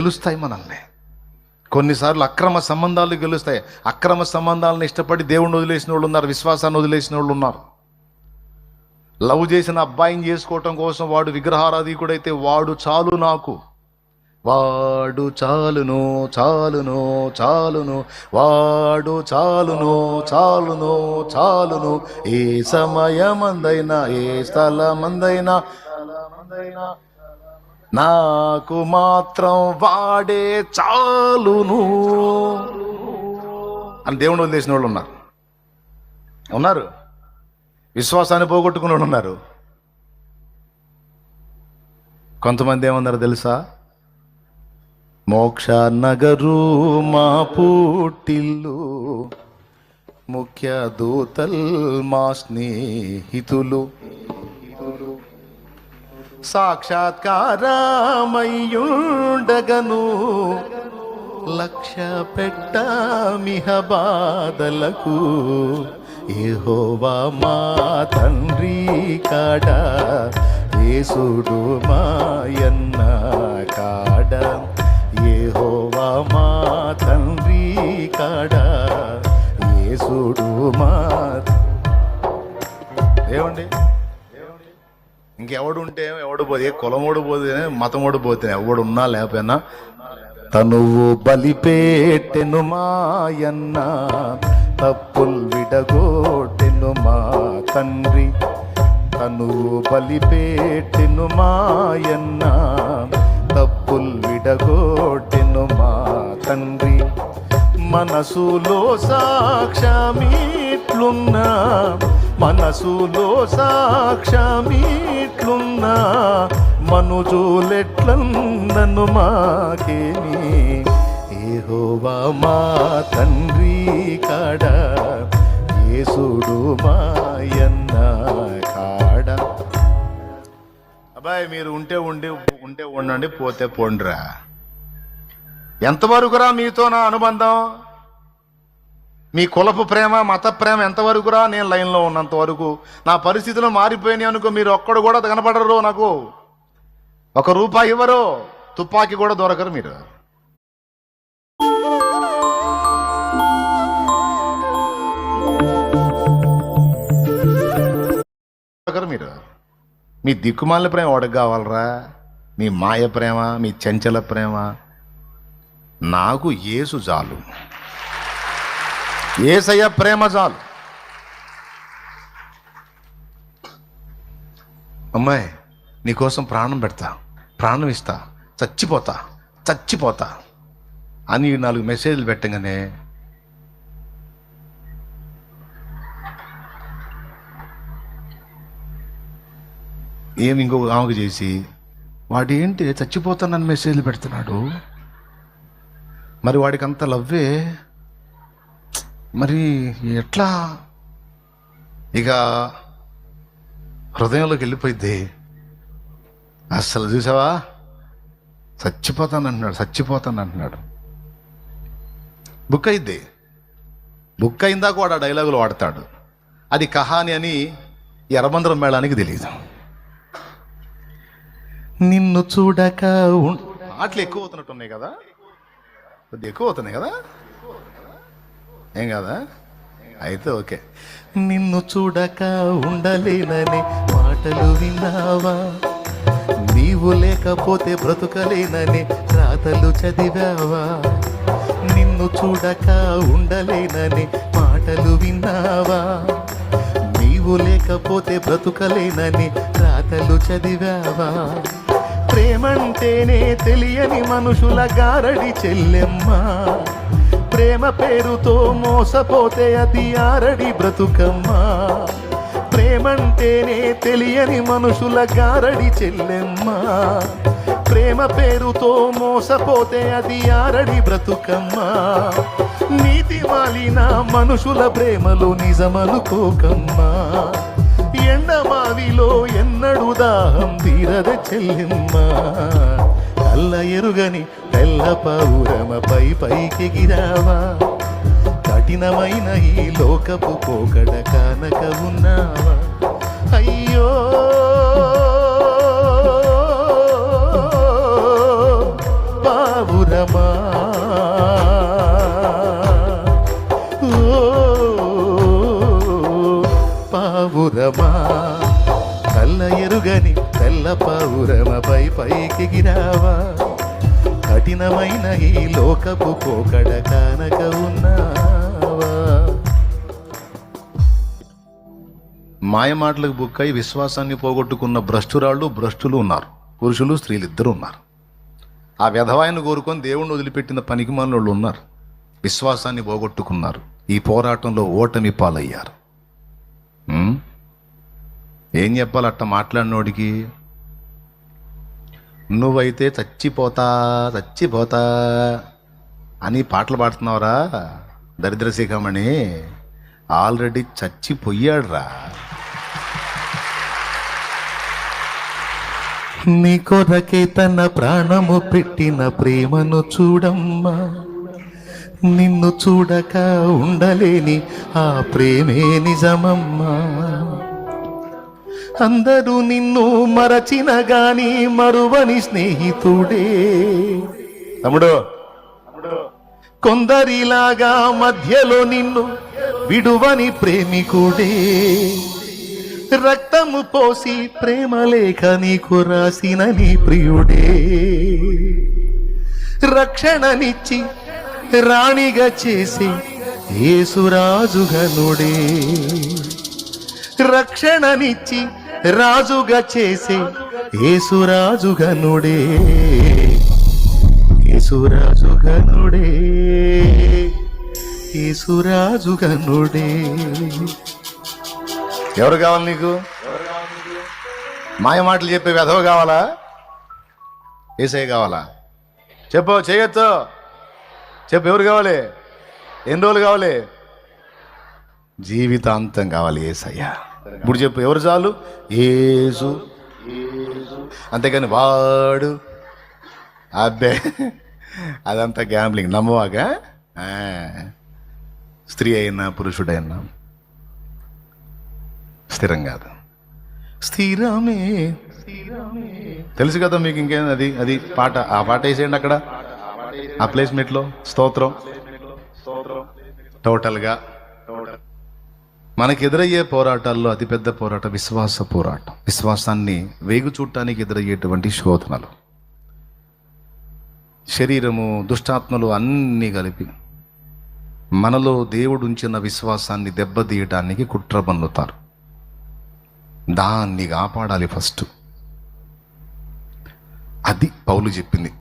గెలుస్తాయి మనల్ని. కొన్నిసార్లు అక్రమ సంబంధాలు గెలుస్తాయి. అక్రమ సంబంధాలను ఇష్టపడి దేవుణ్ణి వదిలేసిన వాళ్ళు ఉన్నారు విశ్వాసాన్ని వదిలేసిన వాళ్ళు ఉన్నారు. లవ్ చేసిన అబ్బాయిని చేసుకోవటం కోసం వాడు విగ్రహారాధికుడైతే వాడు చాలు నాకు. వాడు చాలును చాలును చాలును. వాడు చాలును చాలును చాలును. ఏ సమయమందైనా ఏ స్థలమందైనా నాకు మాత్రం వాడే చాలును. అని దేవుడు వదిలేసిన వాళ్ళు ఉన్నారు. ఉన్నారు. విశ్వాసాన్ని పోగొట్టుకున్న వాళ్ళు ఉన్నారు. కొంతమంది ఏమన్నారు తెలుసా? మోక్ష నగరు మా పుట్టిల్లు ముఖ్య దూతల్ మా స్నేహితులు. సాక్షాత్కారామయ్యుండగను. లక్ష పెట్టమిహ బాధలకు ఏహోవా మా తండ్రి కాడ ఏసుడు మాయన్న కాడ ఏహోవా మా తండ్రి కాడ ఏసుడు మా ఏమండి? ఇంకెవడు ఉంటే ఎవడు పోతే ఏ కులమోడు పోతే మతమోడు పోతే ఎవడు ఉన్నా లేకపోయినా తనువు బలిపేటెను మాయన్న తప్పుల్ విడగోటెను మా తండ్రి. తనువు బలిపేటెను మాయన్న తప్పుల్ విడగోటెను మా తండ్రి. మనసులో సాక్ష్యమీట్లున్నా మనసులో సాక్ష్యమిట్లున్నా మనుజులెట్లన్నను మాకేమి? ఏహోవా మా తండ్రి కాడ యేసుడు మాయన్న కాడ. అబ్బాయి మీరు ఉంటే ఉండి ఉంటే ఉండండి పోతే పోండ్రా. ఎంతవరకురా మీతో నా అనుబంధం? మీ కులపు ప్రేమ మత ప్రేమ ఎంతవరకురా? నేను లైన్లో ఉన్నంత వరకు. నా పరిస్థితులు మారిపోయినాయి అనుకో మీరు ఒక్కడు కూడా కనపడరు నాకు. ఒక రూపాయి ఇవ్వరు తుపాకీ కూడా దొరకరు మీరు. దొరకరు మీరు. మీ దిక్కుమాల ప్రేమ వాడికి కావాలరా? మీ మాయ ప్రేమ మీ చంచల ప్రేమ. నాకు ఏసు చాలు. ఏసయ్య ప్రేమ చాలు. అమ్మాయి నీకోసం ప్రాణం పెడతా ప్రాణం ఇస్తా చచ్చిపోతా చచ్చిపోతా అని నాలుగు మెసేజ్లు పెట్టగానే ఏమి ఇంకో ఆమెకు చేసి వాడు ఏంటి చచ్చిపోతానని మెసేజ్లు పెడుతున్నాడు? మరి వాడికి అంత లవ్వే మరి ఎట్లా? ఇక హృదయంలోకి వెళ్ళిపోయింది అస్సలు చూసావా? చచ్చిపోతాను అంటున్నాడు చచ్చిపోతాను అంటున్నాడు బుక్ అయింది. బుక్ అయిందాక వాడు ఆ డైలాగులు వాడతాడు. అది కహాని అని ఎర్రబందరం మేళానికి తెలియదు నిన్ను చూడక ఉం- ఎక్కువ అవుతున్నట్టు ఉన్నాయి కదా? కొద్ది ఎక్కువ అవుతున్నాయి కదా? ఏం కాదా? అయితే ఓకే. నిన్ను చూడక ఉండలేనని మాటలు విన్నావా? నీవు లేకపోతే బ్రతుకలేనని రాతలు చదివావా? నిన్ను చూడక ఉండలేనని మాటలు విన్నావా? నీవు లేకపోతే బ్రతుకలేనని రాతలు చదివావా? ప్రేమంటేనే తెలియని మనుషుల గారడి చెల్లెమ్మా. ప్రేమ పేరుతో మోసపోతే అది ఆరడి బ్రతుకమ్మ. ప్రేమంటేనే తెలియని మనుషుల గారడి చెల్లెమ్మ. ప్రేమ పేరుతో మోసపోతే అది ఆరడి బ్రతుకమ్మ. నీతి మాలిన మనుషుల ప్రేమలు నిజమనుకోకమ్మా ఎండమావిలో ఎన్నడు దాహం తీరద చెల్లెమ్మ. కళ్ళ ఎరుగని తెల్ల పౌరమపై పైకెగిరావా కఠినమైన ఈ లోకపు పోకడ కానక ఉన్నావా? అయ్యో! పా పావురమా? ఓ పావురమా? కళ్ళ ఎరుగని తెల్ల పావురమపై పైకి గిరావా? కఠినమైన ఈ లోకపు పోకడ కానక ఉన్నావా? మాయ మాటలకు బుక్కై విశ్వాసాన్ని పోగొట్టుకున్న భ్రష్టురాళ్ళు భ్రష్టులు ఉన్నారు. పురుషులు స్త్రీలు ఇద్దరు ఉన్నారు. ఆ వ్యధవాయిని కోరుకొని దేవుణ్ణి వదిలిపెట్టిన పనికి మనోళ్ళు ఉన్నారు. విశ్వాసాన్ని పోగొట్టుకున్నారు. ఈ పోరాటంలో ఓటమి పాలయ్యారు. ఏం చెప్పాలి అట్ట మాట్లాడినోడికి? నువ్వైతే చచ్చిపోతా చచ్చిపోతా అని పాటలు పాడుతున్నావురా దరిద్రశిఖమణి ఆల్రెడీ చచ్చిపోయాడురా. నీ కొరకే తన ప్రాణము పెట్టిన ప్రేమను చూడమ్మా. నిన్ను చూడక ఉండలేని ఆ ప్రేమే నిజమమ్మా. అందరూ నిన్ను మరచిన గాని మరువని స్నేహితుడే. తమ్ముడు. కొందరిలాగా మధ్యలో నిన్ను విడువని ప్రేమికుడే. రక్తము పోసి ప్రేమ లేఖ నీకు రాసిన నీ ప్రియుడే. రక్షణనిచ్చి రాణిగా చేసి యేసురాజుగనుడే రక్షణనిచ్చి రాజుగా చేసే యేసురాజుగనుడే యేసురాజుగనుడే యేసురాజుగనుడే ఎవరు కావాలి నీకు? మాయ మాటలు చెప్పే వెధవ కావాలా? ఏసఐ కావాలా? చెప్పు చేయొచ్చు చెప్పు ఎవరు కావాలి? ఎన్ని రోజులు కావాలి? జీవితాంతం కావాలి ఏసయ్యా. ఇప్పుడు చెప్పు ఎవరు చాలు? ఏసు అంతేగాని వాడు. అబ్బే అదంతా గ్యాంబ్లింగ్ నమ్మవాక? ఆ. స్త్రీ అయినా పురుషుడైనా స్థిరం కాదు. స్థిరమే. తెలుసు కదా మీకు ఇంకేం అది అది పాట. ఆ పాట వేసేయండి అక్కడ. ఆ ప్లేస్మెంట్లో స్తోత్రం. టోటల్గా మనకు ఎదురయ్యే పోరాటాల్లో అతిపెద్ద పోరాటం విశ్వాస పోరాటం. విశ్వాసాన్ని వేగు చూడటానికి ఎదురయ్యేటువంటి శోధనలు. శరీరము దుష్టాత్మలు అన్నీ కలిపి మనలో దేవుడు ఉంచిన విశ్వాసాన్ని దెబ్బతీయటానికి కుట్ర పన్నుతారు దాన్ని కాపాడాలి ఫస్ట్. అది పౌలు చెప్పింది.